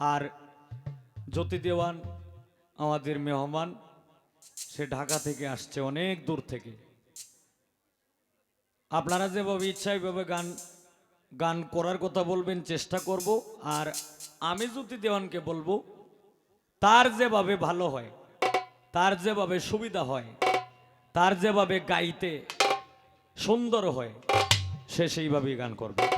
আর জ্যোতি দেওয়ান আমাদের মেহমান, সে ঢাকা থেকে আসছে অনেক দূর থেকে। আপনারা যেভাবে ইচ্ছা এইভাবে গান গান করার কথা বলবেন, চেষ্টা করব। আর আমি জ্যোতি দেওয়ানকে বলব, তার যেভাবে ভালো হয়, তার যেভাবে সুবিধা হয়, তার যেভাবে গাইতে সুন্দর হয়, সে সেইভাবেই গান করবে।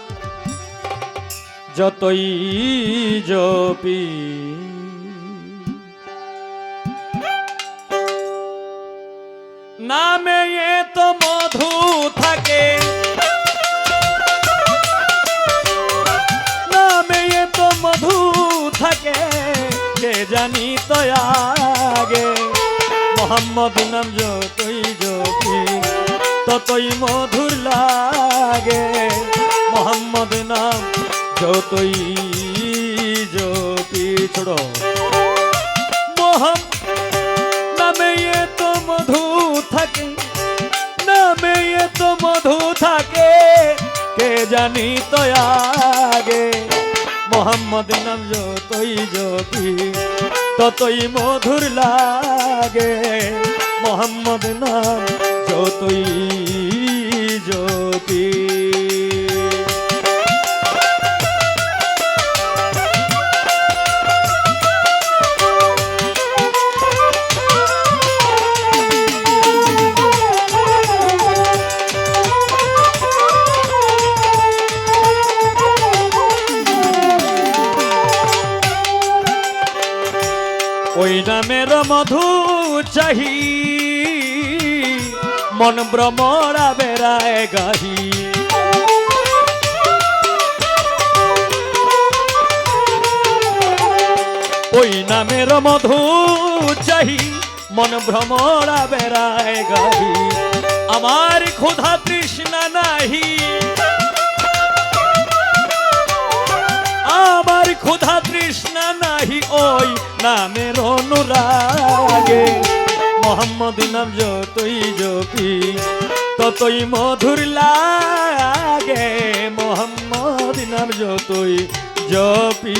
যতই জপি। নামে তো মধু থাকে। নামে তো মধু থাকে। কে জানি তো আগে মোহাম্মদ নাম যতই জপি, ততই মধুর লাগে। মোহাম্মদ নাম যতই জপি ছোড়ো। মোহাম নামে এ তো মধু থাকে, নামে এ তো মধু থাকে, কে জানি তো আগে মোহাম্মদ নাম যতই জপি ততই মধুর লাগে। মোহাম্মদ নাম যতই জপি ওই মধু চাহি। মন ভ্রমরা বেড়ায় গাহি। ওই নামের মধু চাহি, মন ভ্রমরা বেড়ায় গাহি। আমার ক্ষুধা তৃষ্ণা নাহি। আমার ক্ষুধা তৃষ্ণা নাহি ওই নামের অনুরাগে। মোহাম্মদ নাম যতই জপি, ততই মধুর লাগে। মোহাম্মদ নাম যতই জপি।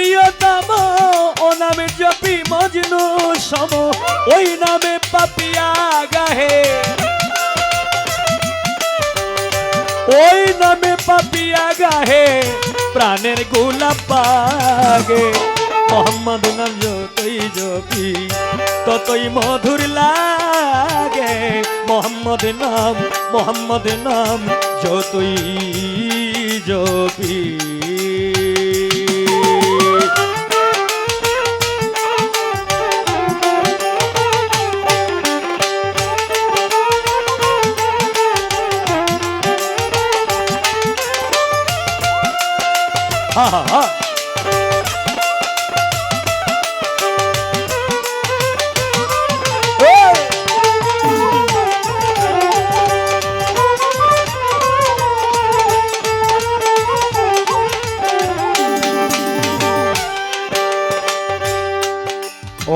প্রিয়তম, ও নামে জপি মজনু সম, ওই নামে পাপিয়া গাহে। ওই নামে পাপিয়া গাহে, প্রাণের গোলাপ পাগে মোহাম্মদ নাম যতই জপি, ততই মধুর লাগে। মোহাম্মদ নাম মোহাম্মদ নাম যতই জপি।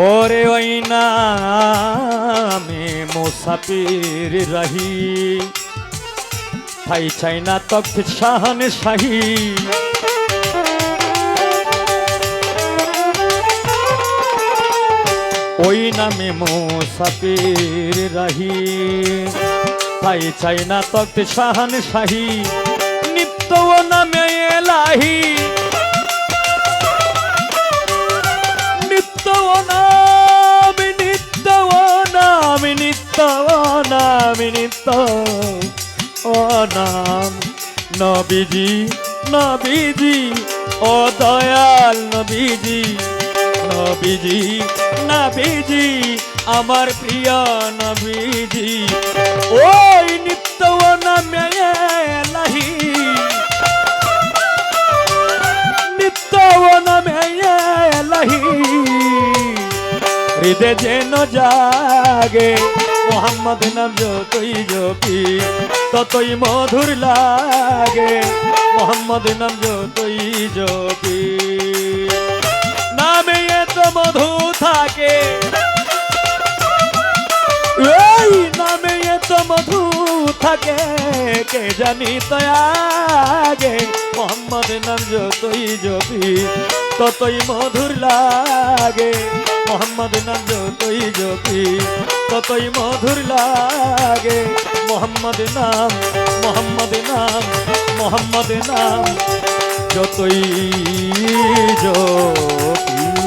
ওরে ওই নামে মোসাফির রহি। থাই চাই না তক শাহন শাহী। ওই নামে মোসাফির রহি। থাই চাই না তক শাহন শাহী নিত্য নামে এলাহি। নিত্য নাম নিত্য নাম নিত্য নাম নিত্য ও নাম। নবীজি নবীজি, ও দয়াল নবীজি। নবীজি নবীজি, আমার প্রিয় নবীজি। ওই নিত্য নামে লাহি নিত্য নামে লাহি হৃদয় যেন জাগে, মোহাম্মদ নাম যতই জপি, ততই মধুর লাগে, মোহাম্মদ নাম যতই জপি। মধু থাকে। এই নামে এত মধু থাকে, কে জানি তো আগে মোহাম্মদ নাম যতই জপি ততই মধুর লাগে। মোহাম্মদ নাম যতই জপি ততই মধুর লাগে। মোহাম্মদ নাম মোহাম্মদ নাম মোহাম্মদ নাম, যতই জপি